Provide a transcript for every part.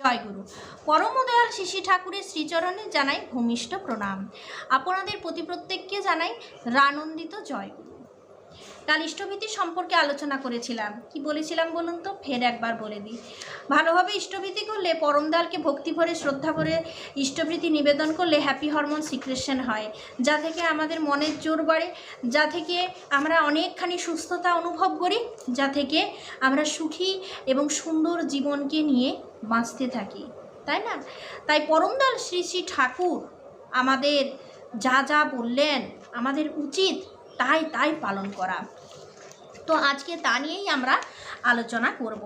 জয়গুরু। পরমদয়াল শিশি ঠাকুরের শ্রীচরণে জানাই ভূমিষ্ঠ প্রণাম। আপনাদের প্রতি প্রত্যেককে জানাই রানন্দিত জয়গুরু। কাল ইষ্টভীতি সম্পর্কে আলোচনা করেছিলাম। কি বলেছিলাম বলুন তো? ফের একবার বলে দিই। ভালোভাবে ইষ্টভীতি করলে পরমদয়ালকে ভক্তি ভরে, শ্রদ্ধা ভরে ইষ্টভীতি নিবেদন করলে হ্যাপি হরমোন সিক্রেশন হয়। যা থেকে আমাদের মনের জোর বাড়ে, যা থেকে আমরা অনেকখানি সুস্থতা অনুভব করি, যা থেকে আমরা সুখী এবং সুন্দর জীবনকে নিয়ে বাঁচতে থাকি, তাই না? তাই পরমদয়াল শ্রী শ্রী ঠাকুর আমাদের যা যা বললেন আমাদের উচিত তাই তাই পালন করা। তো আজকে তা নিয়েই আমরা আলোচনা করব।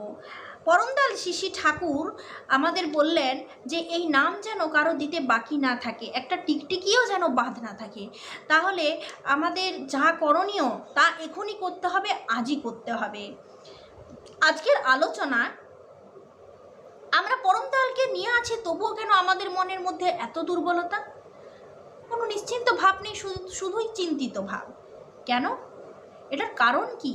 পরমদাল শিশি ঠাকুর আমাদের বললেন যে, এই নাম যেন কারও দিতে বাকি না থাকে, একটা টিকটিকিও যেন বাদ না থাকে। তাহলে আমাদের যা করণীয় তা এখনই করতে হবে, আজই করতে হবে। আজকের আলোচনা আমরা পরমতালকে নিয়ে আছি, তবুও কেন আমাদের মনের মধ্যে এত দুর্বলতা? কোনো নিশ্চিন্ত ভাব নেই শুধুই চিন্তিত ভাব। কেন? এটার কারণ কি?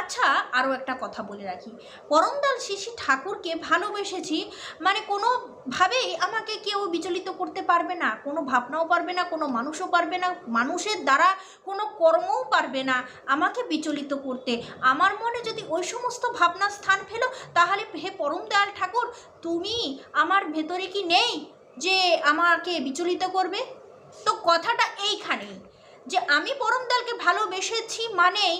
আচ্ছা আরও একটা কথা বলে রাখি। পরমদাল শিশি ঠাকুরকে ভালোবেসেছি মানে কোনোভাবেই আমাকে কেউ বিচলিত করতে পারবে না, কোনো ভাবনাও পারবে না, কোনো মানুষও পারবে না, মানুষের দ্বারা কোনো কর্মও পারবে না আমাকে বিচলিত করতে। আমার মনে যদি ওই সমস্ত ভাবনা স্থান ফেলো, তাহলে হে পরমদয়াল ঠাকুর, তুমি আমার ভেতরে কি নেই যে আমাকে বিচলিত করবে? তো কথাটা এইখানেই। যে আমি পরমদয়ালকে ভালোবেসেছি মানেই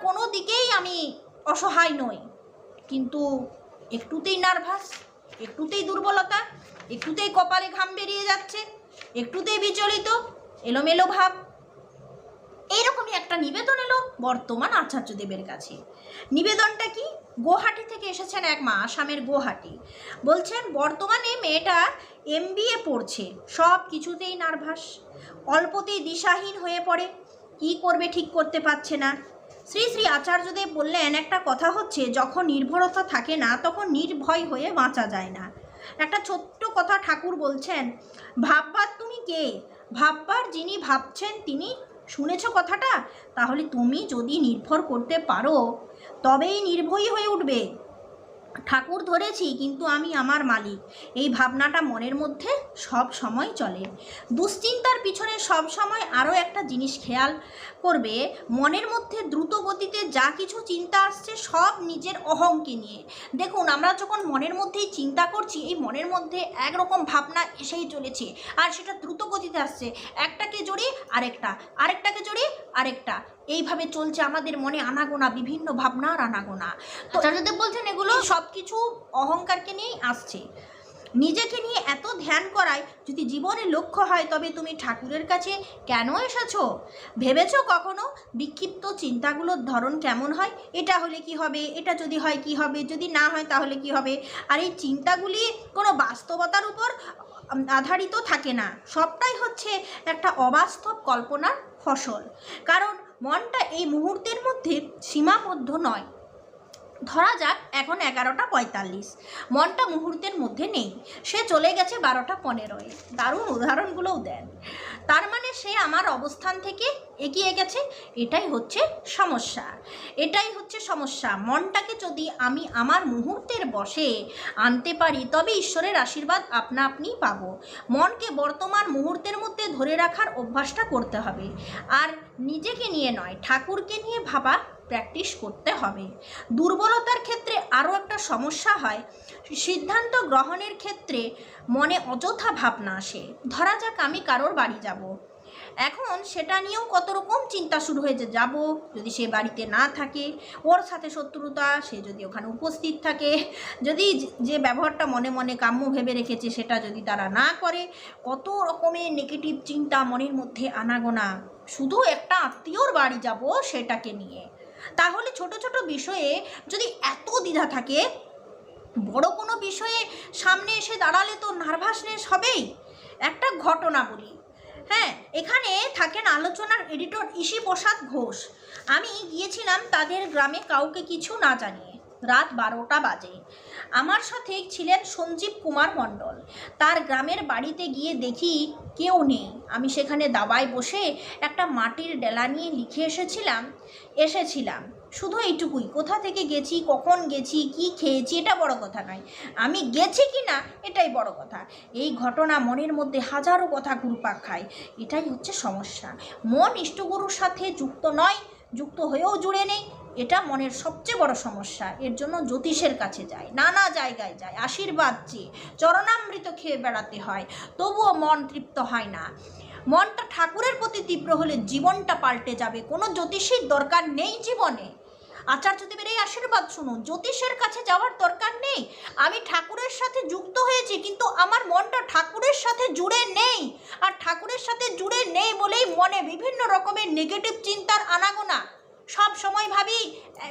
কোনো দিকেই আমি অসহায় নই। কিন্তু একটুতেই নার্ভাস, একটুতেই দুর্বলতা, একটুতেই কপালে ঘাম বেরিয়ে যাচ্ছে, একটুতেই বিচলিত, এলোমেলো ভাব। এইরকমই একটা নিবেদন এলো বর্তমান আচার্যদেবের কাছে। নিবেদনটা কি? গুয়াহাটি থেকে এসেছেন এক মা, আসামের গুয়াহাটি। বলছেন, বর্তমানে মেয়েটা এম পড়ছে, সব কিছুতেই নার্ভাস, অল্পতেই দিশাহীন হয়ে পড়ে, কি করবে ঠিক করতে পারছে না। শ্রী শ্রী আচার্যদেব বললেন, একটা কথা হচ্ছে, যখন নির্ভরতা থাকে না, তখন নির্ভয় হয়ে বাঁচা যায় না। একটা ছোট্ট কথা ঠাকুর বলছেন, ভাববার তুমি কে? ভাববার যিনি ভাবছেন তিনি? শুনেছ কথাটা? তাহলে তুমি যদি নির্ভর করতে পারো, তবেই নির্ভয়ী হয়ে উঠবে। ঠাকুর ধরেছি, কিন্তু আমি আমার মালিক। এই ভাবনাটা মনের মধ্যে সব সময় চলে। দুশ্চিন্তার পিছনে সব সময় আরও একটা জিনিস খেয়াল করবে, মনের মধ্যে দ্রুত গতিতে যা কিছু চিন্তা আসছে সব নিজের অহংকে নিয়ে। দেখুন, আমরা যখন মনের মধ্যেই চিন্তা করছি, এই মনের মধ্যে একরকম ভাবনা এসেই চলেছে। আর সেটা দ্রুত গতিতে আসছে। একটাকে জড়ি আরেকটা, আরেকটাকে জড়ি আরেকটা। এইভাবে চলছে আমাদের মনে আনাগোনা বিভিন্ন ভাবনার আনাগোনা। তো আচার্যদেব বলছেন এগুলো সব কিছু অহংকারকে নিয়েই আসছে। নিজেকে নিয়ে এত ধ্যান করায় যদি জীবনে লক্ষ্য হয় তবে তুমি ঠাকুরের কাছে কেন এসেছ? ভেবেছো কখনো? বিক্ষিপ্ত চিন্তাগুলোর ধরন কেমন হয়? এটা হলে কি হবে? এটা যদি হয় কি হবে? যদি না হয় তাহলে কি হবে? আর এই চিন্তাগুলি কোনো বাস্তবতার উপর আধারিত থাকে না। সবটাই হচ্ছে একটা অবাস্তব কল্পনার ফসল। কারণ মনটা এই মুহূর্তের মধ্যে সীমাবদ্ধ নয়। ধরা যাক এখন এগারোটা পঁয়তাল্লিশ। মনটা মুহূর্তের মধ্যে নেই। সে চলে গেছে বারোটা পনেরোয়। দারুণ উদাহরণগুলোও দেন। তার মানে সে আমার অবস্থান থেকে এগিয়ে গেছে। এটাই হচ্ছে সমস্যা। এটাই হচ্ছে সমস্যা। মনটাকে যদি আমি আমার মুহূর্তের বসে আনতে পারি, তবে ঈশ্বরের আশীর্বাদ আপনা আপনি পাবো। মনকে বর্তমান মুহূর্তের মধ্যে ধরে রাখার অভ্যাসটা করতে হবে। আর নিজেকে নিয়ে নয়, ঠাকুরকে নিয়ে ভাবা প্র্যাকটিস করতে হবে। দুর্বলতার ক্ষেত্রে আরও একটা সমস্যা হয়। সিদ্ধান্ত গ্রহণের ক্ষেত্রে মনে অযথা ভাবনা আসে। ধরা যাক আমি কারোর বাড়ি যাব। এখন সেটা নিয়েও কত রকম চিন্তা শুরু হয়েছে, যাব যদি সে বাড়িতে না থাকে, ওর সাথে শত্রুতা, সে যদি ওখানে উপস্থিত থাকে, যদি যে- যে ব্যবহারটা মনে মনে কাম্য ভেবে রেখেছে সেটা যদি তারা না করে কত রকমের নেগেটিভ চিন্তা মনের মধ্যে আনাগোনা। শুধু একটা আত্মীয়র বাড়ি যাব সেটাকে নিয়ে। তাহলে ছোট ছোট বিষয়ে যদি এত দ্বিধা থাকে, বড় কোনো বিষয়ে সামনে এসে দাঁড়ালে তো নার্ভাসনেস হবেই। একটা ঘটনা বলি। হ্যাঁ এখানে থাকেন আলোচনার এডিটর ইসি প্রসাদ ঘোষ। আমি গিয়েছিলাম তাদের গ্রামে, কাউকে কিছু না জানিয়ে। রাত বারোটা বাজে। আমার সাথে ছিলেন সঞ্জীব কুমার মণ্ডল। তার গ্রামের বাড়িতে গিয়ে দেখি কেউ নেই। আমি সেখানে দাবায় বসে একটা মাটির ডেলা নিয়ে লিখে এসেছিলাম এসেছিলাম। শুধু এইটুকুই, কোথা থেকে গেছি, কখন গেছি, কি খেয়েছি, এটা বড় কথা নয়। আমি গেছি কি না, এটাই বড় কথা। এই ঘটনা মনের মধ্যে হাজারো কথা ঘুরপাক খায়। এটাই হচ্ছে সমস্যা। মন ইষ্টগুরুর সাথে যুক্ত নয়, যুক্ত হয়েও জুড়ে নেই। এটা মনের সবচেয়ে বড় সমস্যা। এর জন্য জ্যোতিষের কাছে যায় নানা জায়গায় যায় আশীর্বাদ চেয়ে, চরণামৃত খেয়ে বেড়াতে হয়, তবুও মন তৃপ্ত হয় না। মনটা ঠাকুরের প্রতি তীব্র হলে জীবনটা পাল্টে যাবে, কোনো জ্যোতিষীর দরকার নেই জীবনে। আচার্যদেবের এই আশীর্বাদ শুনুন, জ্যোতিষের কাছে যাওয়ার দরকার নেই। আমি ঠাকুরের সাথে যুক্ত হয়েছি, কিন্তু আমার মনটা ঠাকুরের সাথে জুড়ে নেই। আর ঠাকুরের সাথে জুড়ে নেই বলেই মনে বিভিন্ন রকমের নেগেটিভ চিন্তার আনাগোনা। সব সময় ভাবি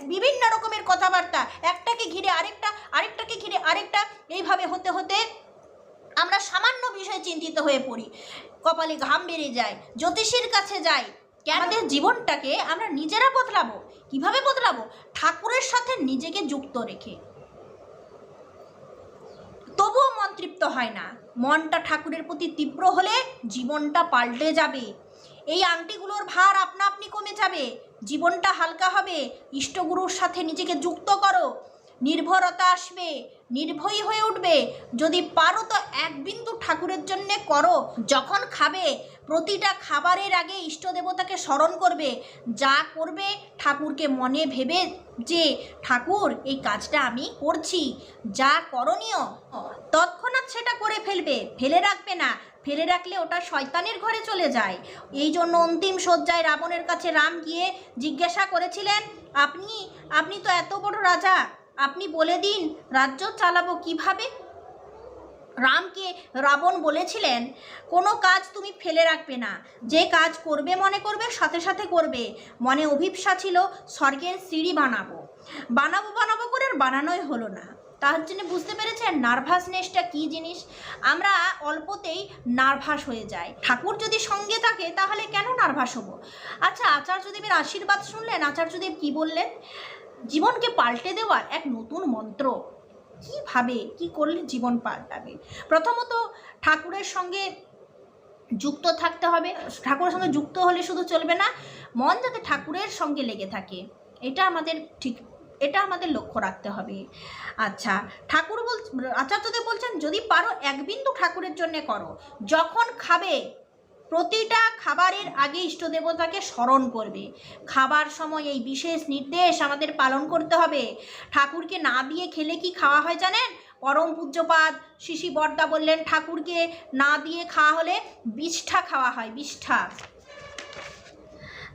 বিভিন্ন রকমের কথাবার্তা। একটাকে ঘিরে আরেকটা আরেকটাকে ঘিরে আরেকটা। এইভাবে হতে হতে আমরা সামান্য বিষয়ে চিন্তিত হয়ে পড়ি। কপালে ঘাম বেড়ে যায় জ্যোতিষীর কাছে যাই। কেন? আমাদের জীবনটাকে আমরা নিজেরা বদলাবো। কীভাবে বদলাবো? ঠাকুরের সাথে নিজেকে যুক্ত রেখে। তবুও মন তৃপ্ত হয় না। মনটা ঠাকুরের প্রতি তীব্র হলে জীবনটা পাল্টে যাবে। এই আংটিগুলোর ভার আপনা আপনি কমে যাবে। জীবনটা হালকা হবে। ইষ্টগুরুর সাথে নিজেকে যুক্ত করো। নির্ভরতা আসবে। নির্ভয়ী হয়ে উঠবে। যদি পারো তো এক বিন্দু ঠাকুরের জন্যে করো। যখন খাবে, প্রতিটা খাবারের আগে ইষ্ট দেবতাকে স্মরণ করবে। যা করবে ঠাকুরকে মনে ভেবে যে, ঠাকুর, এই কাজটা আমি করছি। যা করণীয়, তৎক্ষণাৎ সেটা করে ফেলবে। ফেলে রাখবে না। ফেলে রাখলে ওটা শয়তানের ঘরে চলে যায়। এই জন্য অন্তিম শয্যায় রাবণের কাছে রাম গিয়ে জিজ্ঞাসা করেছিলেন, আপনি আপনি তো এত বড় রাজা, আপনি বলে দিন, রাজ্য চালাবো কীভাবে? রামকে রাবণ বলেছিলেন, কোনো কাজ তুমি ফেলে রাখবে না। যে কাজ করবে মনে করবে, সাথে সাথে করবে। মনে অভিপ্সা ছিল, স্বর্গের সিঁড়ি বানাবো। বানাবো বানাবো করে বানানোই হলো না। তার জন্য বুঝতে পেরেছেন নার্ভাসনেসটা কী জিনিস? আমরা অল্পতেই নার্ভাস হয়ে যাই। ঠাকুর যদি সঙ্গে থাকে, তাহলে কেন নার্ভাস হব? আচ্ছা আচার্যদেবের আশীর্বাদ শুনলেন। আচার্যদেব কি বললেন? জীবনকে পাল্টে দেওয়ার এক নতুন মন্ত্র। কীভাবে, কি করলে জীবন পাল্টাবে? প্রথমত ঠাকুরের সঙ্গে যুক্ত থাকতে হবে। ঠাকুরের সঙ্গে যুক্ত হলে শুধু চলবে না, মন যাতে ঠাকুরের সঙ্গে লেগে থাকে। এটা আমাদের ঠিক এটা আমাদের লক্ষ্য রাখতে হবে। আচ্ছা ঠাকুর বল, আচার্যদেব বলছেন, যদি পারো এক বিন্দু ঠাকুরের জন্য করো। যখন খাবে, প্রতিটা খাবারের আগে ইষ্ট দেবতাকে স্মরণ করবে। খাবার সময় এই বিশেষ নির্দেশ আমাদের পালন করতে হবে। ঠাকুরকে না দিয়ে খেলে কি খাওয়া হয় জানেন? পরম পূজ্যপাদ শিশি বর্দা বললেন, ঠাকুরকে না দিয়ে খাওয়া হলে বিষ্ঠা খাওয়া হয়, বিষ্ঠা।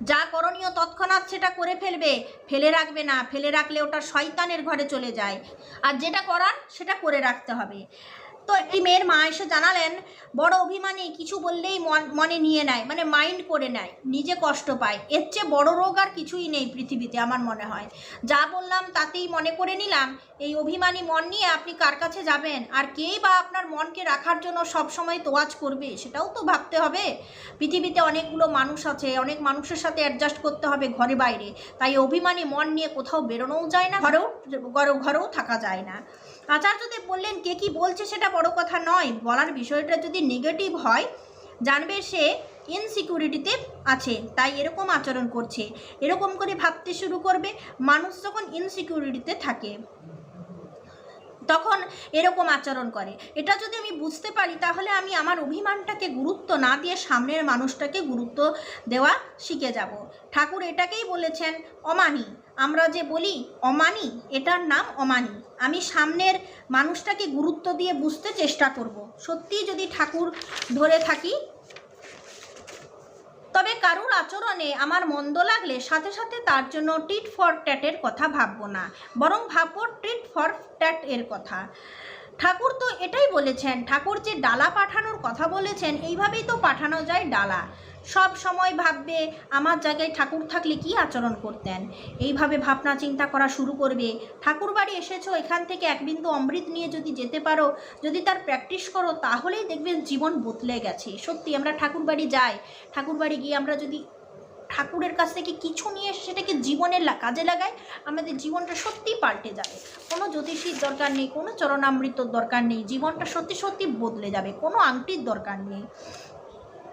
যা করণীয় তৎক্ষণাৎ সেটা করে ফেলবে, ফেলে রাখবে না, ফেলে রাখলে ওটা শয়তানের ঘরে চলে যায়। আর যেটা করার সেটা করে রাখতে হবে। তো এই মেয়ের মা এসে জানালেন, বড় অভিমানী, কিছু বললেই মন নিয়ে নেয় মানে মাইন্ড করে নেয়, নিজে কষ্ট পায়। এর চেয়ে বড় রোগ আর কিছুই নেই পৃথিবীতে, আমার মনে হয়। যা বললাম তাতেই মনে করে নিলাম, এই অভিমানী মন নিয়ে আপনি কার কাছে যাবেন? আর কেই বা আপনার মনকে রাখার জন্য সব সময় তোয়াজ করবে, সেটাও তো ভাবতে হবে। পৃথিবীতে অনেকগুলো মানুষ আছে, অনেক মানুষের সাথে অ্যাডজাস্ট করতে হবে ঘরে বাইরে। তাই অভিমানী মন নিয়ে কোথাও বেরোনোও যায় না ঘরেও ঘরেও থাকা যায় না। আচার্যদেব বললেন, কে কি বলছে সেটা বড় কথা নয়, বলার বিষয়টা যদি নেগেটিভ হয়, জানবে সে ইনসিকিউরিটিতে আছে, তাই এরকম আচরণ করছে। এরকম করে ভাবতে শুরু করবে, মানুষ যখন ইনসিকিউরিটিতে থাকে, তখন এরকম আচরণ করে। এটা যদি আমি বুঝতে পারি, তাহলে আমি আমার অভিমানটাকে গুরুত্ব না দিয়ে সামনের মানুষটাকে গুরুত্ব দেওয়া শিখে যাব। ঠাকুর এটাকেই বলেছেন, অমানি। আমরা যে বলি অমানি, এটার নাম অমানি। আমি সামনের মানুষটাকে গুরুত্ব দিয়ে বুঝতে চেষ্টা করব। সত্যি যদি ঠাকুর ধরে থাকি, তবে কারুর আচরণে আমার মন্দ লাগলে সাথে সাথে তার জন্য টিট ফর ট্যাটের কথা ভাববো না, বরং ভাববো টিট ফর ট্যাট এর কথা। ঠাকুর তো এটাই বলেছেন, ঠাকুর যে ডালা পাঠানোর কথা বলেছেন, এইভাবেই তো পাঠানো যায় ডালা। সব সময় ভাববে, আমার জায়গায় ঠাকুর থাকলে কি আচরণ করতেন? এইভাবে ভাবনা চিন্তা করা শুরু করবে। ঠাকুর বাড়ি এসেছ, এখান থেকে এক বিন্দু অমৃত নিয়ে যদি যেতে পারো, যদি তার প্র্যাকটিস করো, তাহলেই দেখবেন জীবন বদলে গেছে। সত্যি আমরা ঠাকুর বাড়ি যাই, ঠাকুর বাড়ি গিয়ে আমরা যদি ঠাকুরের কাছ থেকে কিছু নিয়ে সেটাকে জীবনের কাজে লাগায়, আমাদের জীবনটা সত্যিই পাল্টে যাবে। কোনো জ্যোতিষীর দরকার নেই, কোনো চরণামৃতর দরকার নেই, জীবনটা সত্যি সত্যি বদলে যাবে, কোনো আংটির দরকার নেই।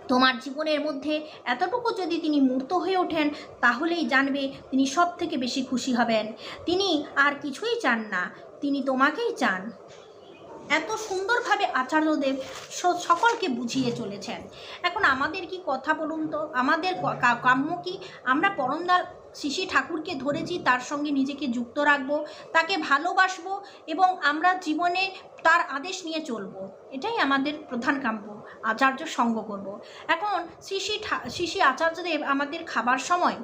তোমার জীবনের মধ্যে এতটুকু যদি তিনি মূর্ত হয়ে ওঠেন, তাহলেই জানবে তিনি সব থেকে বেশি খুশি হবেন। তিনি আর কিছুই চান না, তিনি তোমাকেই চান। এত সুন্দরভাবে আচার্যদেব সকলকে বুঝিয়ে চলেছেন। এখন আমাদের কি কথা বলুন তো? আমাদের কাম্য কি? আমরা পরমদার শিশি ঠাকুরকে ধরেছি, তার সঙ্গে নিজেকে যুক্ত রাখব, তাকে ভালোবাসবো এবং আমরা জীবনে তার আদেশ নিয়ে চলবো। এটাই আমাদের প্রধান কাম্য, আচার্য সঙ্গ করব। এখন শিশি শিশি আচার্যদেব আমাদের খাবার সময়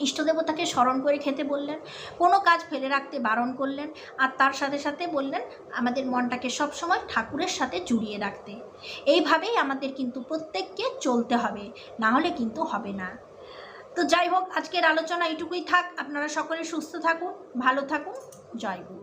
ইষ্টদেবতাকে স্মরণ করে খেতে বললেন, কোনো কাজ ফেলে রাখতে বারণ করলেন, আর তার সাথে সাথে বললেন, আমাদের মনটাকে সবসময় ঠাকুরের সাথে জুড়িয়ে রাখতে। এইভাবেই আমাদের কিন্তু প্রত্যেককে চলতে হবে, না হলে কিন্তু হবে না। তো যাই হোক, আজকের আলোচনা এইটুকুই থাক। আপনারা সকলে সুস্থ থাকুন, ভালো থাকুন। জয় গুরু।